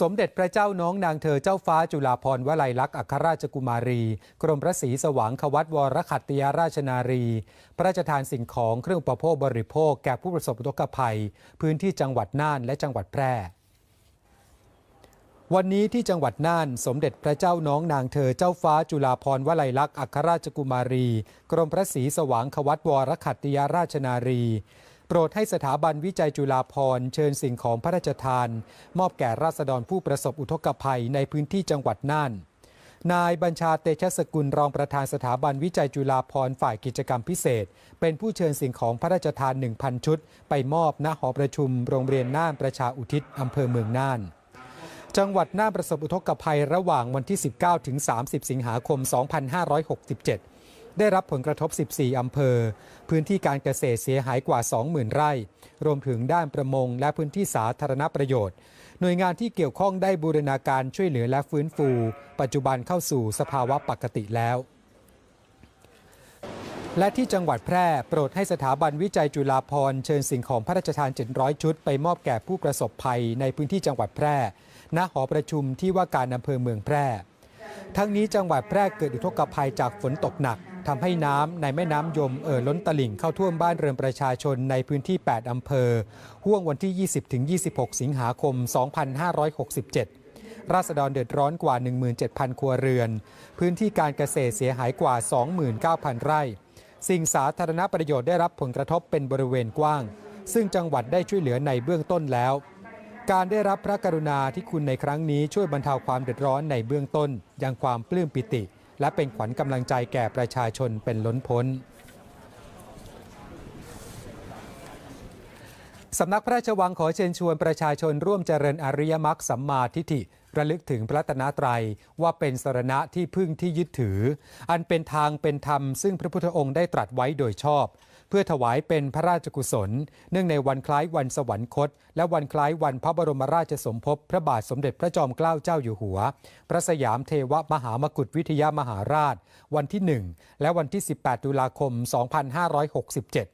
สมเด็จพระเจ้าน้องนางเธอเจ้าฟ้าจุฬาภรณ์วลัยลักษณ์อัครราชกุมารี กรมพระศรีสว่างควัตวรขัตติยราชนารี พระราชทานสิ่งของเครื่องอุปโภคบริโภคแก่ผู้ประสบอุทกภัย พื้นที่จังหวัดน่านและจังหวัดแพร่วันนี้ที่จังหวัดน่าน สมเด็จพระเจ้าน้องนางเธอเจ้าฟ้าจุฬาภรณ์วลัยลักษณ์อัครราชกุมารี กรมพระศรีสว่างควัตวรขัตติยราชนารี โปรดให้สถาบันวิจัยจุฬาภรณ์เชิญสิ่งของพระราชทาน มอบแก่ราษฎรผู้ประสบอุทกภัยในพื้นที่จังหวัดน่าน นายบัญชาเตชะสกุลรองประธานสถาบันวิจัยจุฬาภรณ์ฝ่ายกิจกรรมพิเศษ เป็นผู้เชิญสิ่งของพระราชทาน 1,000 ชุด ไปมอบณหอประชุมโรงเรียนน่านประชาอุทิศอำเภอเมืองน่านจังหวัดน่านประสบอุทกภัยระหว่างวันที่ 19 ถึง 30 สิงหาคม 2567 ได้รับผลกระทบ 14 อำเภอ พื้นที่การเกษตรเสียหายกว่า 20,000 ไร่ รวมถึงด้านประมงและพื้นที่สาธารณประโยชน์ หน่วยงานที่เกี่ยวข้องได้บูรณาการช่วยเหลือและฟื้นฟู ปัจจุบันเข้าสู่สภาวะปกติแล้วและที่จังหวัดแพร่โปรดให้สถาบันวิจัยจุฬาภรณ์เชิญสิ่งของพระราชทาน 700 ชุด ไปมอบแก่ผู้ประสบภัยในพื้นที่จังหวัดแพร่ ณ หอประชุมที่ว่าการอำเภอเมืองแพร่ ทั้งนี้จังหวัดแพร่เกิดอุทกภัยจากฝนตกหนัก ทำให้น้ำในแม่น้ำยมเอ่อล้นตลิ่งเข้าท่วมบ้านเรือนประชาชนในพื้นที่ 8 อำเภอ ห่วงวันที่ 20-26 สิงหาคม 2567 ราษฎรเดือดร้อนกว่า 17,000 ครัวเรือน พื้นที่การเกษตรเสียหายกว่า 29,000 ไร่ สิ่งสาธารณประโยชน์ได้รับผลกระทบเป็นบริเวณกว้าง ซึ่งจังหวัดได้ช่วยเหลือในเบื้องต้นแล้ว การได้รับพระกรุณาที่คุณในครั้งนี้ช่วยบรรเทาความเดือดร้อนในเบื้องต้นยังความปลื้มปิติ และเป็นขวัญกำลังใจแก่ประชาชนเป็นล้นพ้น สำนักพระราชวังขอเชิญชวนประชาชนร่วมเจริญอริยมรรคสัมมาทิฏฐิระลึกถึงพระรัตนตรว่าเป็นสรณะที่พึ่งที่ยึดถือ อันเป็นทางเป็นธรรมซึ่งพระพุทธองค์ได้ตรัสไว้โดยชอบ เพื่อถวายเป็นพระราชกุศล เนื่องในวันคล้ายวันสวรรคต และวันคล้ายวันพระบรมราชสมภพพระบาทสมเด็จพระจอมเกล้าเจ้าอยู่หัว พระสยามเทวมหามกุฏวิทยามหาราช วันที่ 1 และวันที่ 18 ตุลาคม 2567